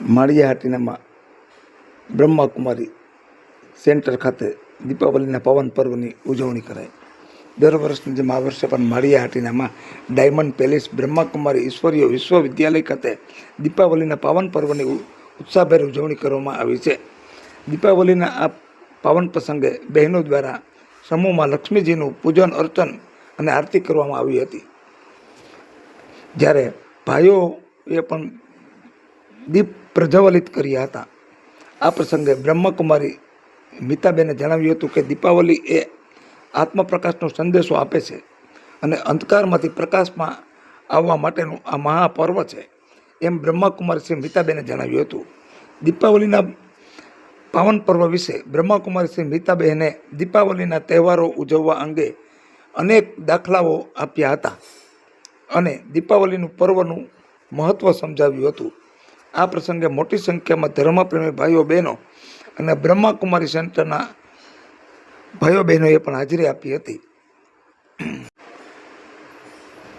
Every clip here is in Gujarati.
માળિયાહાટીનામાં બ્રહ્માકુમારી સેન્ટર ખાતે દીપાવલીના પવન પર્વની ઉજવણી કરાઈ. દર વર્ષની જેમ આ વર્ષે પણ માળિયાહાટીનામાં ડાયમંડ પેલેસ બ્રહ્માકુમારી ઈશ્વરીય વિશ્વવિદ્યાલય ખાતે દીપાવલીના પાવન પર્વની ઉત્સાહભેર ઉજવણી કરવામાં આવી છે. દીપાવલીના આ પાવન પ્રસંગે બહેનો દ્વારા સમૂહમાં લક્ષ્મીજીનું પૂજન, અર્ચન અને આરતી કરવામાં આવી હતી. જ્યારે ભાઈઓએ પણ દીપ પ્રજ્વલિત કર્યા હતા. આ પ્રસંગે બ્રહ્મકુમારી મિતાબેને જણાવ્યું હતું કે દીપાવલી એ આત્મપ્રકાશનો સંદેશો આપે છે અને અંધકારમાંથી પ્રકાશમાં આવવા માટેનું આ મહાપર્વ છે એમ બ્રહ્માકુમારી મિતાબેને જણાવ્યું હતું. દીપાવલીના પાવન પર્વ વિશે બ્રહ્માકુમારી મિતાબેને દીપાવલીના તહેવારો ઉજવવા અંગે અનેક દાખલાઓ આપ્યા હતા અને દીપાવલીનું પર્વનું મહત્ત્વ સમજાવ્યું હતું. આ પ્રસંગે મોટી સંખ્યામાં ધર્મપ્રેમી ભાઈઓ બહેનો અને બ્રહ્માકુમારી સેન્ટરના ભાઈઓ બહેનોએ પણ હાજરી આપી હતી.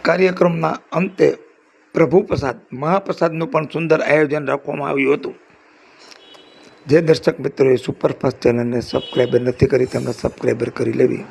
કાર્યક્રમના અંતે પ્રભુ પ્રસાદ મહાપ્રસાદનું પણ સુંદર આયોજન રાખવામાં આવ્યું હતું. જે દર્શક મિત્રોએ સુપરફાસ્ટ ચેનલને સબસ્ક્રાઈબર નથી કરી તેમને સબસ્ક્રાઈબર કરી લેવી.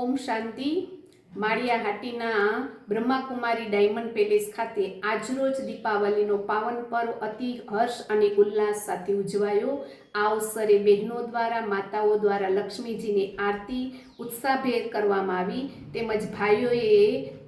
ઓમ શાંતિ. માળિયા હાટીના બ્રહ્માકુમારી ડાયમંડ પેલેસ ખાતે આજરોજ દીપાવલીનો પાવન પર્વ અતિ હર્ષ અને ઉલ્લાસ સાથે ઉજવાયો. આ અવસરે બહેનો દ્વારા, માતાઓ દ્વારા લક્ષ્મીજીની આરતી, ઉત્સાહભેર કરવામાં આવી. તેમજ ભાઈઓએ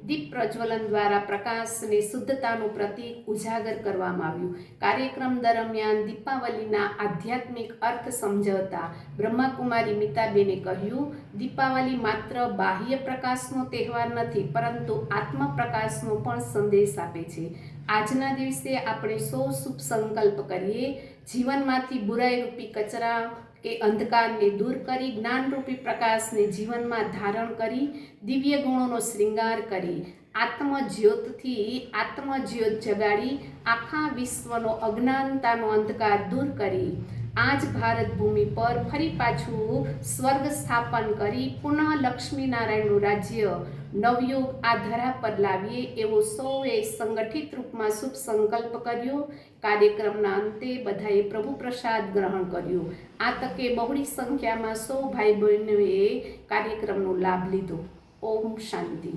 દીપ પ્રજ્વલન દ્વારા પ્રકાશને શુદ્ધતાનું પ્રતીક ઉજાગર કરવામાં આવ્યું. કાર્યક્રમ દરમિયાન દીપાવલીના આધ્યાત્મિક અર્થ સમજાવતા બ્રહ્માકુમારી મિતાબેને કહ્યું, દીપાવલી માત્ર બાહ્ય પ્રકાશનો તહેવાર નથી, પરંતુ આત્મ પ્રકાશનો પણ સંદેશ આપે છે. આજના દિવસે આપણે સૌ શુભ સંકલ્પ કરીએ. જીવનમાંથી બુરાઈ રૂપી કચરા કે અંધકારને દૂર કરી, જ્ઞાનરૂપી પ્રકાશને જીવનમાં ધારણ કરી, દિવ્ય ગુણોનો શૃંગાર કરી, આત્મજ્યોતથી આત્મજ્યોત જગાડી, આખા વિશ્વનો અજ્ઞાનતાનો અંધકાર દૂર કરી, આજ ભારત ભૂમિ પર ફરી પાછું સ્વર્ગ સ્થાપન કરી, પુનઃ લક્ષ્મીનારાયણનું રાજ્ય નવયુગ આ ધરા પર લાવીએ એવો સૌએ સંગઠિત રૂપમાં શુભ સંકલ્પ કર્યો. કાર્યક્રમના અંતે બધાએ પ્રભુ પ્રસાદ ગ્રહણ કર્યો. આ તકે બહોળી સંખ્યામાં સૌ ભાઈ બહેનોએ કાર્યક્રમનો લાભ લીધો. ઓમ શાંતિ.